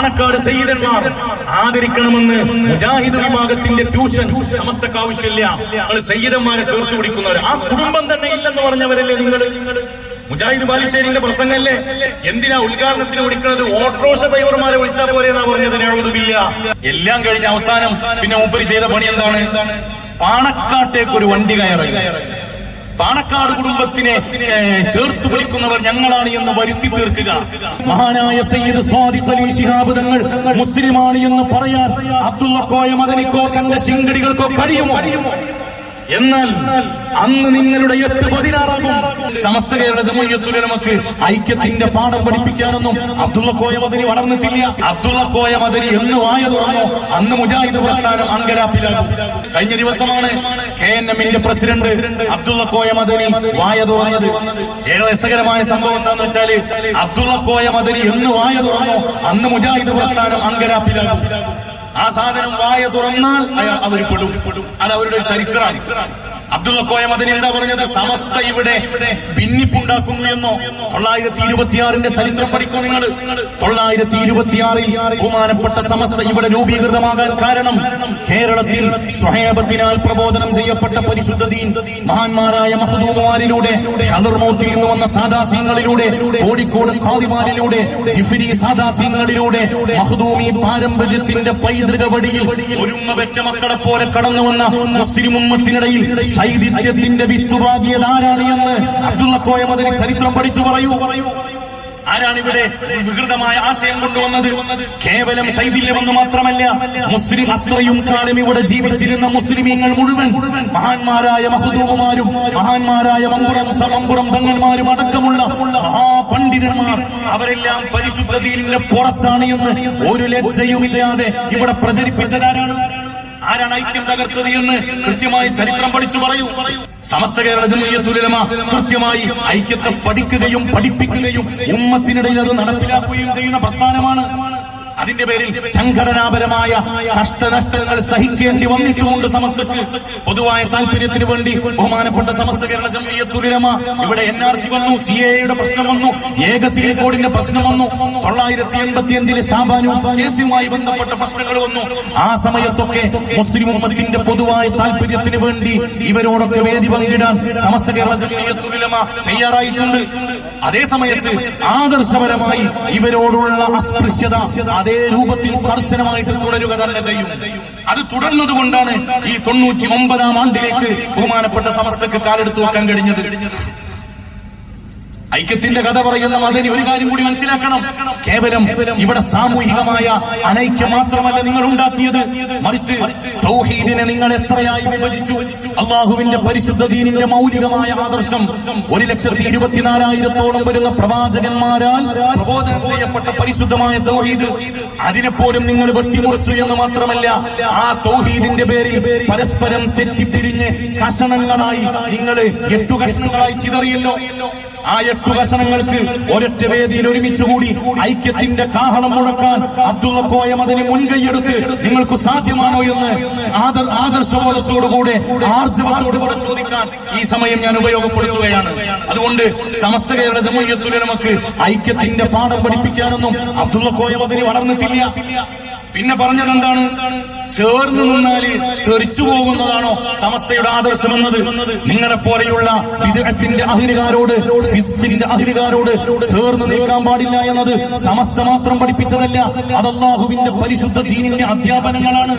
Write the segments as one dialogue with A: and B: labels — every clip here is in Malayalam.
A: പാണക്കാട് സയ്യിദന്മാർ ആദരിക്കണമെന്ന് മുജാഹിദ് വിഭാഗത്തിന്റെ ട്യൂഷൻ സമസ്തക്ക് ആവശ്യമില്ല നിങ്ങൾ സയ്യിദന്മാരെ ചേർത്ത് പിടിക്കുന്നവർ. ആ കുടുംബം തന്നെ ഇല്ലെന്ന് പറഞ്ഞവരല്ലേ നിങ്ങൾ? മുജാഹിദ് ബാലുശ്ശേരിന്റെ പ്രസംഗമല്ലേ എന്തിനാ ഉദ്ഘാടനത്തിന് വിളിക്കുന്നത്? ഓട്ടോഷ ഡ്രൈവർമാരെ വിളിച്ചാൽ പോലെ എന്നാ പറഞ്ഞത്? ഞാനില്ല എല്ലാം കഴിഞ്ഞ അവസാനം പിന്നെ മൂപ്പര് ചെയ്ത പണി എന്താണ്? പാണക്കാട്ടേക്ക് ഒരു വണ്ടി കയറി. പാണക്കാട് കുടുംബത്തിനെ ചേർത്ത് വിളിക്കുന്നവർ ഞങ്ങളാണ് എന്ന് വരുത്തി തീർക്കുക. മഹാനായ സയ്യിദ് സ്വാദിഖ് അലി ശിഹാബ് തങ്ങൾ മുസ്ലിമാണ് എന്ന് പറയാൻ അബ്ദുള്ള കോയ മദനിക്കോ തന്റെ ശിങ്കടികൾക്കോ കഴിയുമോ? എന്നാൽ അന്ന് നിങ്ങളുടെ എട്ട് പതിനാറാകും. സമസ്ത കേരള ജമയത്തുലമക്ക് ഐക്യത്തിന്റെ പാഠം പഠിപ്പിക്കാനൊന്നും അബ്ദുള്ള കോയ വളർന്നിട്ടില്ല. അബ്ദുള്ള കോയ എന്ന് വായ തുറന്നോ അന്ന് മുജാഹിദ് പ്രസ്ഥാനം അങ്കരാപ്പിലാകും കഴിഞ്ഞ ദിവസമാണ് കെ എൻ എമ്മിന്റെ പ്രസിഡന്റ് അബ്ദുള്ള കോയ മദനി വായ തുറന്നത്. ഏറെ രസകരമായ സംഭവം എന്താണെന്ന് വെച്ചാൽ അബ്ദുള്ള കോയ എന്ന് വായ തുറന്നോ അന്ന് മുജാഹിദ് പ്രസ്ഥാനം അങ്കരാപ്പിലാകും ആ സാധനം വായ തുറന്നാൽ അവർ പെടും. അത് അവരുടെ ഒരു ചരിത്രമാണ് അബ്ദുള്ള കോയ മദനി എന്താ പറഞ്ഞത്? സമസ്ത ഇവിടെ ഭിന്നിപ്പുണ്ടാക്കുന്നു എന്നോ? തൊള്ളായിരത്തി ഇരുപത്തിയാറിന്റെ ചരിത്രം പഠിക്കൂ നിങ്ങൾ? തൊള്ളായിരത്തി ഇരുപത്തിയാറിൽ ബഹുമാനപ്പെട്ട സമസ്ത ഇവിടെ രൂപീകൃതമാകാൻ കാരണം കേരളത്തിൽ സ്വഹേബത്തിനാൽ പ്രബോധനം ചെയ്യപ്പെട്ട പരിശുദ്ധ ദീൻ മഹാന്മാരായ മഹദൂമാരിലൂടെ ഹദർമൗത്തിൽ നിന്ന് വന്ന സാദാസ്യങ്ങളിലൂടെ കോഴിക്കോട് ഖാദിമാരിലൂടെ ജിഫിരി സാദാസ്യങ്ങളിലൂടെ മഹദൂമി പാരമ്പര്യത്തിന്റെ പൈതൃക വടിയിൽ ഒരുമ്മ വെച്ച മക്കളെ പോലെ കടന്നു വന്ന മുസ്ലിം ഉമ്മത്തിനിടയിൽ ശൈതിത്യത്തിന്റെ വിത്തുപാകിയത് ആരാണ് എന്ന് അബ്ദുള്ള കോയ മദനി ചരിത്രം പഠിച്ചു പറയൂ. ആരാണ് ഇവിടെ വികൃതമായ ആശയം കൊണ്ടുവന്നത്? കേവലം ശൈതില്യമെന്ന് മാത്രമല്ല മുസ്ലിം അത്രയും കാലം ഇവിടെ ജീവിച്ചിരുന്ന മുസ്ലിമീങ്ങൾ മുഴുവൻ മഹാന്മാരായ മഹദൂബുമാരും മഹാന്മാരായ മമ്പുറം സമമ്പുറം തങ്ങന്മാരും അടക്കമുള്ള മഹാപണ്ഡിതന്മാർ അവരെല്ലാം പരിശുദ്ധ ദീനിന്റെ പുറത്താണ് എന്ന് ഒരു ലജ്ജയുമില്ലാതെ ഇവിടെ പ്രചരിപ്പിച്ചതാരാണ്? ആരാണ് ഐക്യം തകർത്തത് എന്ന് കൃത്യമായി ചരിത്രം പഠിച്ചു പറയൂ. സമസ്ത കേരള ജമീയത്തുലമ കൃത്യമായി ഐക്യത്തെ പഠിക്കുകയും പഠിപ്പിക്കുകയും ഉമ്മത്തിനിടയിൽ അത് നടപ്പിലാക്കുകയും ചെയ്യുന്ന പ്രസ്ഥാനമാണ്. അതിന്റെ പേരിൽ സംഘടനാപരമായ കഷ്ടനഷ്ടങ്ങൾ സഹിക്കേണ്ടി വന്നിട്ടുമുണ്ട് സമസ്തക്ക് പൊതുവായ താല്പര്യത്തിന് വേണ്ടി ബഹുമാനപ്പെട്ട സമസ്ത കേരള ജമീയത്തുലമ ഇവിടെ എൻ ആർ സി വന്നു സി എയുടെ പ്രശ്നം വന്നു ഏക സിവിൽ കോഡിന്റെ പ്രശ്നം വന്നു തൊള്ളായിരത്തി എൺപത്തി അഞ്ചിലെ ഷാബാനു കേസുമായി ബന്ധപ്പെട്ട പ്രശ്നങ്ങൾ വന്നു. ആ സമയത്തൊക്കെ മുസ്ലിം ഉമ്മത്തിന്റെ പൊതുവായ താല്പര്യത്തിന് വേണ്ടി ഇവരോടൊക്കെ വേദി പങ്കിടാൻ സമസ്ത കേരള ജമീയത്തുലമ തയ്യാറായിട്ടുണ്ട്. അതേ സമയത്ത് ആദർശപരമായി ഇവരോടുള്ള അസ്പൃശ്യത അതേ രൂപത്തിൽ കർശനമായിട്ട് തുടരുക തന്നെ ചെയ്യും. അത് തുടർന്നത് കൊണ്ടാണ് ഈ തൊണ്ണൂറ്റി ഒമ്പതാം ആണ്ടിലേക്ക് ബഹുമാനപ്പെട്ട സമസ്തക്ക് കാലെടുത്തു വെക്കാൻ കഴിഞ്ഞത്. ഐക്യത്തിന്റെ കഥ പറയുന്ന മദനി ഒരു കാര്യം കൂടി മനസ്സിലാക്കണം. കേവലം ഇവിടെ സാമൂഹികമായ അനൈക്യം മാത്രമല്ല നിങ്ങൾ ഉണ്ടാക്കിയത്. മറിച്ച് തൗഹീദിനെ നിങ്ങൾ എത്രയായി വിഭജിച്ചു? അള്ളാഹുവിന്റെ പരിശുദ്ധ ദീനിന്റെ മൗലികമായ ആദർശം ഒരു ലക്ഷത്തി ഇരുപത്തിനാലായിരത്തോളം വരുന്ന പ്രവാചകന്മാരാൽ പ്രബോധനം ചെയ്യപ്പെട്ട പരിശുദ്ധമായ തൗഹീദ് അതിനെപ്പോലും നിങ്ങൾ വെട്ടിമുറിച്ചു എന്ന് മാത്രമല്ല ആ തൗഹീദിന്റെ പേരിൽ പരസ്പരം തെറ്റിപ്പിരിഞ്ഞ് കഷണങ്ങളായി നിങ്ങൾ എട്ടു കഷണങ്ങളായി ചിതറിയല്ലോ. ആ എട്ടു കഷണങ്ങൾക്ക് ഒരൊറ്റ വേദിയിൽ ഒരുമിച്ചുകൂടി ഐക്യത്തിന്റെ കാഹളം മുഴക്കാൻ അബ്ദുള്ള കോയം അതിന് മുൻകൈയെടുത്ത് നിങ്ങൾക്ക് സാധ്യമാണോ എന്ന് ആദർ ആദർശബോധത്തോടുകൂടെ ആർജവത്തോടുകൂടെ ചോദിക്കാൻ ഈ സമയം ഞാൻ ഉപയോഗപ്പെടുത്തുകയാണ്. അതുകൊണ്ട് സമസ്ത കേരള ജമയത്തുല നമുക്ക് ഐക്യത്തിന്റെ പാഠം പഠിപ്പിക്കാനൊന്നും അബ്ദുള്ള കോയം അതിന് വളർന്നിട്ടില്ല. പിന്നെ പറഞ്ഞത് എന്താണ് ചേർന്ന് നിന്നാൽ തെറിച്ചു പോകുന്നതാണോ സമസ്തയുടെ ആദർശം എന്നത്? നിങ്ങളെ പോലെയുള്ള വിദഗ്ധത്തിന്റെ അഹിരുകാരോട് ഫിസ്കിന്റെ അഹിരുകാരോട് ചേർന്ന് നിൽക്കാൻ പാടില്ല എന്നത് സമസ്ത മാത്രം പഠിപ്പിച്ചതല്ല. അത് അള്ളാഹുവിന്റെ പരിശുദ്ധ ദീനിന്റെ അധ്യാപനങ്ങളാണ്.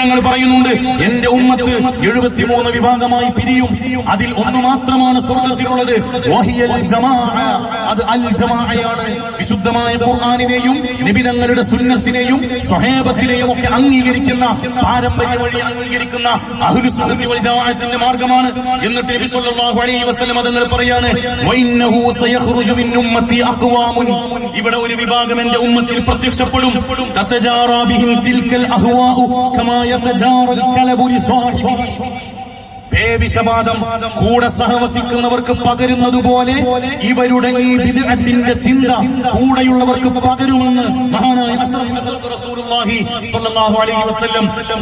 A: ഞങ്ങൾ പറയുന്നുണ്ട് എന്റെ ഉമ്മത്ത് എഴുപത്തിമൂന്ന് വിഭാഗമായി പിരിയും. അതിൽ ഒന്ന് മാത്രമാണ് സ്വർഗത്തിലുള്ളത്. അത് അൽ ജമാഅയാണ്. വിശുദ്ധമായ ഖുർആാനിനെയും നിബിതങ്ങളുടെ സുന്നത്തിനെയും സ്വഹേബത്തിനെയും ഒക്കെ അംഗീകരിക്കുന്ന പാരമ്പര്യ വഴി അംഗീകരിക്കുന്ന അഹ്ലുസുന്നത്തി വൽ ജമാഅത്തിന്റെ മാർഗമാണ് എന്നിട്ട് നബി സല്ലല്ലാഹു അലൈഹി വസല്ലം അതങ്ങൾ പറയാണ്. വഇന്നഹു സയഖ്റുജു മിൻ ഉമ്മത്തി അഖ്വാമുൻ. ഇവിടെ ഒരു വിഭാഗം എന്റെ ഉമ്മത്തിൽ പ്രത്യക്ഷപ്പെടും. തതജാറാ ബിഹിം തിൽക്കൽ അഹ്വാഉ കമാ യതജാറൽ കലബു ലിസാഹിബിഹി പേവിഷവാദം കൂടെ സഹവസിക്കുന്നവർക്ക് പകരുന്നതുപോലെ ഇവരുടെ ഈ വിദഗ്ധത്തിന്റെ ചിന്ത കൂടെയുള്ളവർക്ക് പകരുമെന്ന് മഹാനായ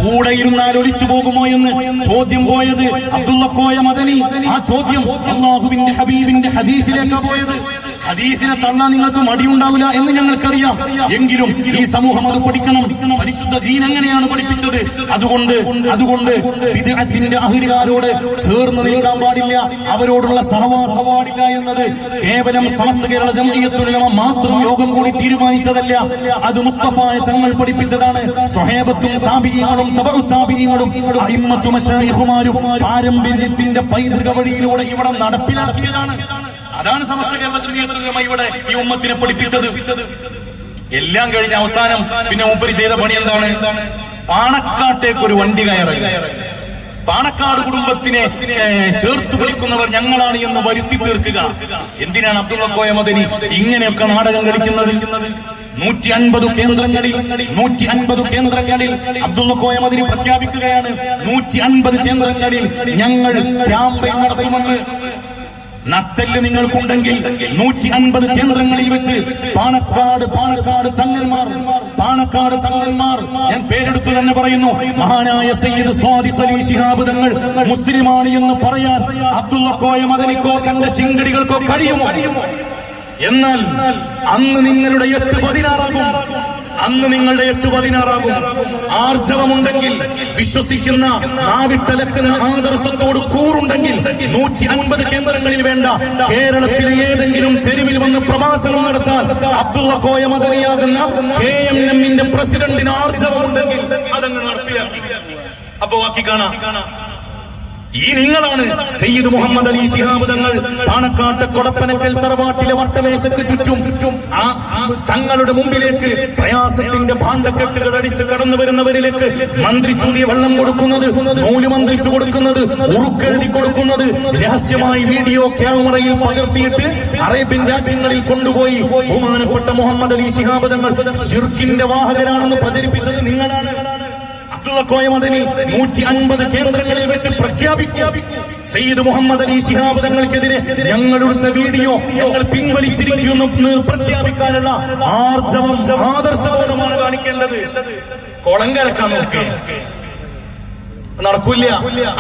A: കൂടെ ഇരുന്നാൽ ഒലിച്ചു പോകുമോ എന്ന് ചോദ്യം പോയത് അബ്ദുള്ള കോയ മദനി. ആ ചോദ്യം അള്ളാഹുവിന്റെ ഹബീബിന്റെ ഹദീഫിലേക്ക് പോയത്. ഹദീസിനെ തള്ളാൻ നിങ്ങൾക്ക് മടിയുണ്ടാവില്ല എന്ന് ഞങ്ങൾക്കറിയാം. എങ്കിലും ഈ സമൂഹം അത് പഠിക്കണം. പരിശുദ്ധ ദീൻ എങ്ങനെയാണ് പഠിപ്പിച്ചത്? അതുകൊണ്ട് അതുകൊണ്ട് വിദഗ്ധത്തിന്റെ അഹിരികാരോട് ചേർന്ന് നിൽക്കാൻ പാടില്ല. അവരോടുള്ള സഹവാസം പാടില്ല എന്നത് കേവലം സമസ്ത കേരള ജംഇയ്യത്തുലമ മാത്രം യോഗം കൂടി തീരുമാനിച്ചതല്ല. അത് മുസ്തഫായ തങ്ങൾ പഠിപ്പിച്ചതാണ്. സ്വഹേബത്തും പാരമ്പര്യത്തിന്റെ പൈതൃക വഴിയിലൂടെ ഇവിടെ നടപ്പിലാക്കിയതാണ്. അതാണ് സമസ്ത കേരള ജംഇയ്യത്തുലമ ഇവിടെ ഈ ഉമ്മത്തിനെ പഠിപ്പിച്ചത്. എല്ലാം കഴിഞ്ഞ അവസാനം പിന്നെ മൂപ്പര് ചെയ്ത പണി എന്താണ്? പാണക്കാട്ടേക്ക് ഒരു വണ്ടി കയറി. പാണക്കാട് കുടുംബത്തിനെ ചേർത്ത് വിളിക്കുന്നവർ ഞങ്ങളാണ് എന്ന് വരുത്തി തീർക്കുക. എന്തിനാണ് അബ്ദുള്ള കോയ മദനി ഇങ്ങനെയൊക്കെ നാടകം കളിക്കുന്നത്? നൂറ്റി അൻപത് കേന്ദ്രങ്ങളിൽ നൂറ്റി അൻപത് കേന്ദ്രങ്ങളിൽ അബ്ദുള്ള കോയ മദനി പ്രഖ്യാപിക്കുകയാണ്. നൂറ്റി അൻപത് കേന്ദ്രങ്ങളിൽ ഞങ്ങൾ ക്യാമ്പയിൻ നടത്തുമെന്ന് നട്ടെല്ല് നിങ്ങൾക്കുണ്ടെങ്കിൽ നൂറ്റി അൻപത് കേന്ദ്രങ്ങളിൽ വെച്ച് പാണക്കാട് പാണക്കാട് തങ്ങന്മാർ പാണക്കാട് തങ്ങന്മാർ ഞാൻ പേരെടുത്തു തന്നെ പറയുന്നു മഹാനായ സയ്യിദ് സ്വാദിഖ് അലി ശിഹാബ് തങ്ങൾ മുസ്ലിമാണ് എന്ന് പറയാൻ അബ്ദുള്ള കോയ മദനിക്കോ തന്റെ ശിങ്കടികൾക്കോ കഴിയുമോ? എന്നാൽ അന്ന് നിങ്ങളുടെ എട്ട് പതിനാറാകും. അന്ന് നിങ്ങളുടെ എട്ട് പതിനാറാകും. ആർജവമുണ്ടെങ്കിൽ വിശ്വസിക്കുന്ന നാവിട്ടലക്കുന്ന ആദർശത്തോട് കൂറുണ്ടെങ്കിൽ നൂറ്റി അൻപത് കേന്ദ്രങ്ങളിൽ വേണ്ട. കേരളത്തിൽ ഏതെങ്കിലും തെരുവിൽ വന്ന് പ്രഭാഷണം നടത്താൻ അബ്ദുള്ള കോയ മദനിയാകുന്ന കെ എം എമ്മിന്റെ പ്രസിഡന്റിന് ആർജവമുണ്ടെങ്കിൽ അതങ്ങ് നടപ്പിലാക്കി. അപ്പൊ ബാക്കി കാണാം. ഈ നിങ്ങളാണ് സയ്യിദ് മുഹമ്മദ് അലി ശിഹാബ് തങ്ങൾ പാണക്കാട്ട് കൊടപ്പനക്കൽ തറവാട്ടിലെ വട്ടമേശക്ക് ചുറ്റും ചുറ്റും ആ തങ്ങളുടെ മുമ്പിലേക്ക് പ്രയാസത്തിന്റെ ഭാണ്ഡക്കെട്ടുകൾ അടിച്ച് കടന്നു വരുന്നവരിലേക്ക് മന്ത്രിച്ചൂതിയ വെള്ളം കൊടുക്കുന്നത് നൂൽ മന്ത്രിച്ചു കൊടുക്കുന്നത് ഉറുക്കെഴുതി കൊടുക്കുന്നത് രഹസ്യമായി വീഡിയോ ക്യാമറയിൽ പകർത്തിയിട്ട് അറേബ്യൻ രാജ്യങ്ങളിൽ കൊണ്ടുപോയി. ബഹുമാനപ്പെട്ട മുഹമ്മദ് അലി ശിഹാബ് തങ്ങൾ ഷിർക്കിന്റെ വാഹകരാണെന്ന് പ്രചരിപ്പിച്ചത് നിങ്ങളാണ്. അബ്ദുള്ള കോയമദനി നൂറ്റി അൻപത് കേന്ദ്രങ്ങളിൽ വെച്ച് പ്രഖ്യാപിക്കും. സയ്യിദ് മുഹമ്മദ് അലി ശിഹാബ് തങ്ങൾക്കെതിരെ ഞങ്ങളുടെ വീഡിയോ ഞങ്ങൾ പിൻവലിച്ചിരിക്കുന്നു പ്രഖ്യാപിക്കാനുള്ള ആർജവം ആദർശബോധമാണ് കാണിക്കേണ്ടത്. കുളം കലക്കാൻ നടക്കൂല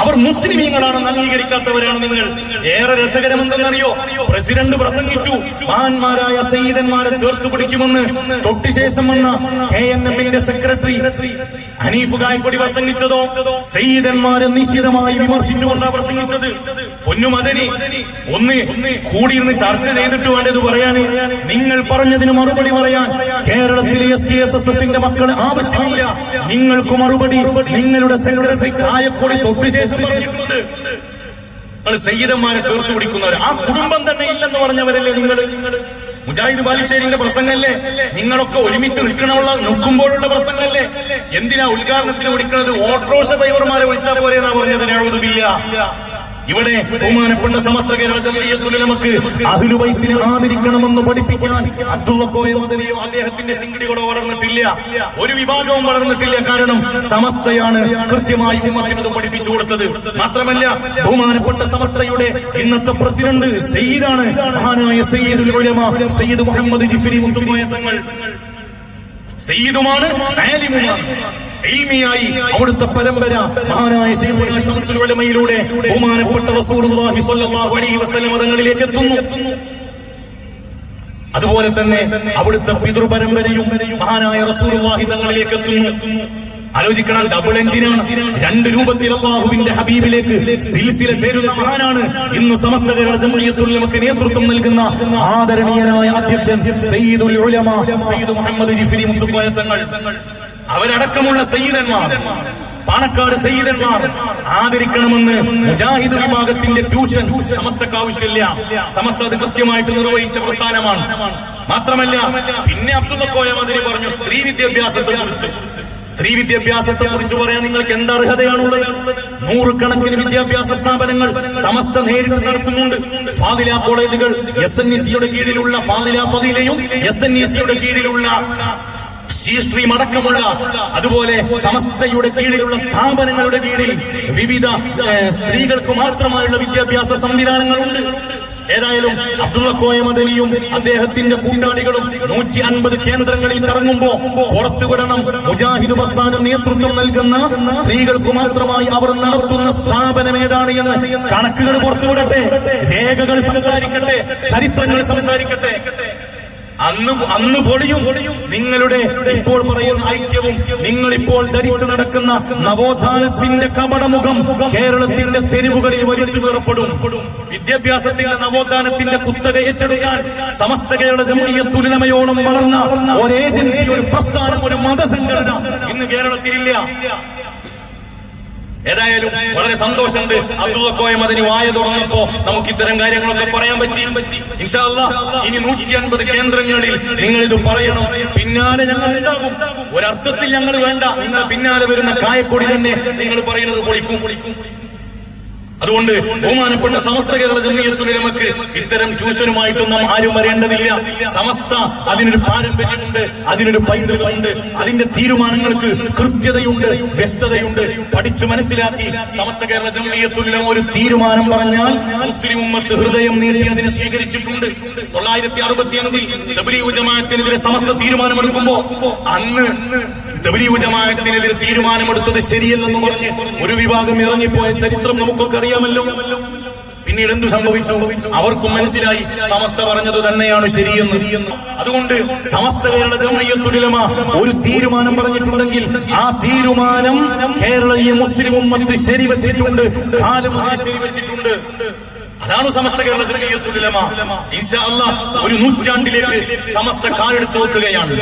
A: അവർ മുസ്ലിമീങ്ങളാണെന്ന് അംഗീകരിക്കാത്തവരാണ് നിങ്ങൾ. ഏറെ രസകരമെന്തെന്നറിയോ? പ്രസിഡന്റ് പ്രസംഗിച്ചു. മഹാന്മാരായ സയ്യിദന്മാരെ ചേർത്ത് പിടിക്കുമെന്ന് തൊട്ടുശേഷം വന്ന കെ എൻ എമ്മിന്റെ സെക്രട്ടറി ഹനീഫ് ഗായക്കൊടി പ്രസംഗിച്ചതോ? സയ്യിദന്മാരെ നിശിതമായി വിമർശിച്ചുകൊണ്ടാണ് പ്രസംഗിച്ചത്. പൊന്നുമതനി ഒന്ന് കൂടിയിരുന്ന് ചർച്ച ചെയ്തിട്ട് വേണ്ടത് പറയാന് നിങ്ങൾ പറഞ്ഞതിന് മറുപടി പറയാൻ കേരളത്തിലെ എസ് കെ എസ് എസ് എഫിന്റെ മക്കൾ ആവശ്യമില്ല. നിങ്ങൾക്ക് മറുപടി നിങ്ങളുടെ സെക്രട്ടറി കായക്കൊടി തൊട്ടു ശേഷം പറഞ്ഞിട്ടുണ്ട് നിങ്ങൾ സയ്യിദന്മാരെ ചേർത്ത് പിടിക്കുന്നവർ ആ കുടുംബം തന്നെ ഇല്ലെന്ന് പറഞ്ഞവരല്ലേ നിങ്ങൾ മുജാഹിദ് ബാലുശ്ശേരിന്റെ പ്രസംഗമല്ലേ നിങ്ങളൊക്കെ ഒരുമിച്ച് നിൽക്കണമുള്ള നിൽക്കുമ്പോഴുള്ള പ്രസംഗമല്ലേ എന്തിനാ ഉദ്ഘാടനത്തിന് വിളിക്കുന്നത്? ഓട്ടോഷ ഡ്രൈവർമാരെ വിളിച്ചാൽ പോരെ എന്നാ പറഞ്ഞത് ഞാഴുതുമില്ല ഇവിടെ ബഹുമാനപ്പെട്ട സമസ്ത കേരള നമുക്ക് അഹ്ലുബൈത്തിനെ ആദരിക്കണമെന്ന് പഠിപ്പിക്കാൻ അബ്ദുള്ള കോയ മദനിയോ അദ്ദേഹത്തിന്റെ ശിങ്കിടികളോ വളർന്നിട്ടില്ല. ഒരു വിഭാഗവും വളർന്നിട്ടില്ല. കാരണം സമസ്തയാണ് കൃത്യമായി ഉമ്മത്തിനത് പഠിപ്പിച്ചു കൊടുത്തത്. മാത്രമല്ല ബഹുമാനപ്പെട്ട സമസ്തയുടെ ഇന്നത്തെ പ്രസിഡന്റ് സയ്യിദാണ്. മഹാനായ സയ്യിദുൽ ഉലമ സയ്യിദ് മുഹമ്മദ് ജിഫിരി മുത്തുമായ തങ്ങൾ. സയ്യിദുമാണ് ആലിമുമാണ്. ഇൽമിയായി അവിടുത്തെ പരമ്പര മഹാനായ ഉലമയിലൂടെ ബഹുമാനപ്പെട്ട റസൂലുള്ളാഹി എത്തുന്നു. അതുപോലെ തന്നെ അവിടുത്തെ പിതൃപരമ്പരയും മഹാനായ റസൂലുള്ളാഹി തങ്ങളിലേക്ക് എത്തുന്നു. ആലോചിക്കണം ഡബിൾ എഞ്ചിനാണ് രണ്ട് രൂപത്തിൽ അള്ളാഹുവിന്റെ ഹബീബിലേക്ക് സിൽസില ചേരുന്ന മഹാനാണ് ഇന്ന് സമസ്ത കേരള ജമീയത്തുൽ നമുക്ക് നേതൃത്വം നൽകുന്ന ആദരണീയനായ അധ്യക്ഷൻ സയ്യിദുൽ ഉലമ സയ്യിദ് മുഹമ്മദ് ജിഫിരി മുത്തുക്കോയ തങ്ങൾ. അവരടക്കമുള്ള സയ്യിദന്മാർ പാണക്കാട് സയ്യിദന്മാർ ആദരിക്കണമെന്ന് മുജാഹിദ് വിഭാഗത്തിന്റെ ട്യൂഷൻ സമസ്തക്ക് ആവശ്യമില്ല. സമസ്ത അത് കൃത്യമായിട്ട് നിർവഹിച്ച പ്രസ്ഥാനമാണ്. മാത്രമല്ല പിന്നെ അബ്ദുള്ള കോയ മതിരി പറഞ്ഞു സ്ത്രീ വിദ്യാഭ്യാസത്തെ കുറിച്ച് സ്ത്രീ വിദ്യാഭ്യാസത്തെ കുറിച്ച് പറയാൻ നിങ്ങൾക്ക് എന്ത് അർഹതയാണുള്ളത്? നൂറുകണക്കിന് വിദ്യാഭ്യാസ സ്ഥാപനങ്ങൾ സമസ്ത നേരിട്ട് നടത്തുന്നുണ്ട്. ഫാദില കോളേജുകൾ എസ് എൻ ഇ സിയുടെ കീഴിലുള്ള ഫാദില ഫതിലയും എസ് എൻ ഇ സിയുടെ കീഴിലുള്ള സി സ്ട്രീം അടക്കമുള്ള അതുപോലെ സമസ്തയുടെ കീഴിലുള്ള സ്ഥാപനങ്ങളുടെ കീഴിൽ വിവിധ സ്ത്രീകൾക്ക് മാത്രമായുള്ള വിദ്യാഭ്യാസ സംവിധാനങ്ങളുണ്ട്. ഏതായാലും അബ്ദുള്ള കോയ മദനിയും അദ്ദേഹത്തിന്റെ കൂട്ടാളികളും നൂറ്റി അൻപത് കേന്ദ്രങ്ങളിൽ കറങ്ങുമ്പോ പുറത്തുവിടണം. മുജാഹിദ് പ്രസ്ഥാനം നേതൃത്വം നൽകുന്ന സ്ത്രീകൾക്ക് മാത്രമായി അവർ നടത്തുന്ന സ്ഥാപനം ഏതാണ് എന്ന് കണക്കുകൾ പുറത്തുവിടട്ടെ. രേഖകൾ സംസാരിക്കട്ടെ. ചരിത്രങ്ങൾ സംസാരിക്കട്ടെ. അന്ന് അന്ന് പൊളിയും. നിങ്ങളുടെ ഇപ്പോൾ പറയുന്ന ഐക്യവും നിങ്ങൾ ഇപ്പോൾ ധരിച്ചു നടക്കുന്ന നവോത്ഥാനത്തിന്റെ കപടമുഖം കേരളത്തിന്റെ തെരുവുകളിൽ വലിച്ചു കീറപ്പെടും. വിദ്യാഭ്യാസത്തിന്റെ നവോത്ഥാനത്തിന്റെ കുത്തക ഏറ്റെടുക്കാൻ സമസ്ത കേരള ജമീയത്തുലമയോളം വളർന്ന ഒരു ഏജൻസി ഒരു പ്രസ്ഥാനം ഒരു മതസംഘടന ഇന്ന് കേരളത്തിലില്ല. ഏതായാലും വളരെ സന്തോഷമുണ്ട്. അബ്ദുള്ള കോയ മദനി വായ തുറന്നപ്പോ നമുക്ക് ഇത്തരം കാര്യങ്ങളൊക്കെ പറയാൻ പറ്റി. ഇനി നൂറ്റി അൻപത് കേന്ദ്രങ്ങളിൽ നിങ്ങൾ ഇത് പറയണം. പിന്നാലെ ഞങ്ങൾ ഉണ്ടാകും. ഒരർത്ഥത്തിൽ ഞങ്ങൾ വേണ്ട. നിങ്ങൾ പിന്നാലെ വരുന്ന കായക്കൊടി തന്നെ നിങ്ങൾ പറയുന്നത് പൊളിക്കും പൊളിക്കും. അതുകൊണ്ട് ബഹുമാനപ്പെട്ട സമസ്ത കേരള ജമീയത്തുലമക്ക് ഇത്തരം ചൂഷനുമായിട്ടൊന്നും ആരും വരേണ്ടതില്ല. സമസ്ത അതിനൊരു പാരമ്പര്യമുണ്ട് അതിനൊരു പൈതൃകമുണ്ട്. അതിന്റെ തീരുമാനങ്ങൾക്ക് കൃത്യതയുണ്ട് വ്യക്തതയുണ്ട്. പഠിച്ചു മനസ്സിലാക്കി സമസ്ത കേരള ജമീയത്തുലമ ഒരു തീരുമാനം പറഞ്ഞാൽ മുസ്ലിം ഉമ്മത്ത് ഹൃദയം നീട്ടി അതിനെ സ്വീകരിച്ചിട്ടുണ്ട്. തൊള്ളായിരത്തി അറുപത്തി അഞ്ചിൽ ജമാഅത്തിനെതിരെ സമസ്ത തീരുമാനമെടുക്കുമ്പോ അന്ന് ജമാഅത്തിനെതിരെ തീരുമാനമെടുത്തത് ശരിയല്ലെന്ന് പറഞ്ഞ് ഒരു വിഭാഗം ഇറങ്ങിപ്പോയ ചരിത്രം നമുക്കൊക്കെ അറിയാമല്ലോ. പിന്നീട് എന്തു സംഭവിച്ചു? അവർക്കും മനസ്സിലായി. സമസ്ത പറഞ്ഞത് തന്നെയാണ് ശരിയെന്ന്. അതുകൊണ്ട് സമസ്ത കേരള ജമയത്തുലമ ഒരു തീരുമാനം പറഞ്ഞിട്ടുണ്ടെങ്കിൽ ആ തീരുമാനം കേരളീയ മുസ്ലിം ഉമ്മത്ത് ശരിവെച്ചിട്ടുണ്ട് കാലം ശരിവെച്ചിട്ടുണ്ട്. അതാണ് സമസ്ത ഒരു നൂറ്റാണ്ടിലേക്ക് സമസ്ത കാലെടുത്ത് വെക്കുകയാണ്.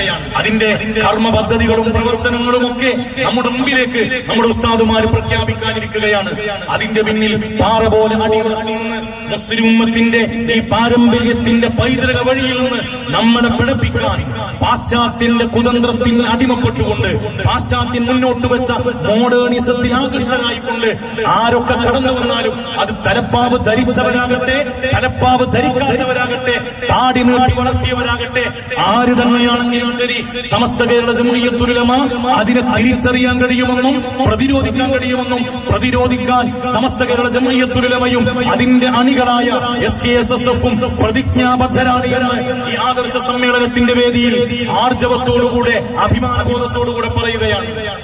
A: അതിന്റെ കർമ്മ പദ്ധതികളും പ്രവർത്തനങ്ങളും ഒക്കെ നമ്മുടെ മുമ്പിലേക്ക് നമ്മുടെ ഉസ്താദുമാർ പ്രഖ്യാപിക്കാനിരിക്കുകയാണ്. അതിന്റെ പിന്നിൽ പാറ പോലെ അടിയുറച്ചു മുസ്ലിം ഈ പാരമ്പര്യത്തിന്റെ പൈതൃക വഴിയിൽ നിന്ന് നമ്മളെ പിഴപ്പിക്കാൻ പാശ്ചാത്യന്റെ കുതന്ത്രത്തിൽ അടിമപ്പെട്ടുകൊണ്ട് പാശ്ചാത്യൻ മുന്നോട്ട് വെച്ച മോഡേണിസത്തിൽ ആകൃഷ്ടനായിക്കൊണ്ട് ആരൊക്കെ കടന്നു വന്നാലും അത് തലപ്പാവ് ധരിച്ചവരാകട്ടെ തലപ്പാവ് ധരിക്കാത്തവരാകട്ടെ താടി നീട്ടി വളർത്തിയവരാകട്ടെ ആര് തന്നെയാണെങ്കിലും ശരി സമസ്ത കേരള ജമീയത്തുലമ അതിനെ തിരിച്ചറിയാൻ കഴിയുമെന്നും പ്രതിരോധിക്കാൻ കഴിയുമെന്നും പ്രതിരോധിക്കാൻ സമസ്ത കേരള ജമീയത്തുലമയും അതിന്റെ അണികളായ എസ് കെ എസ് എസ് എഫും പ്രതിജ്ഞാബദ്ധരാണ് എന്ന് ഈ ആദർശ സമ്മേളനത്തിന്റെ വേദിയിൽ ആർജവത്തോടുകൂടെ അഭിമാനബോധത്തോടുകൂടെ പറയുകയാണ്.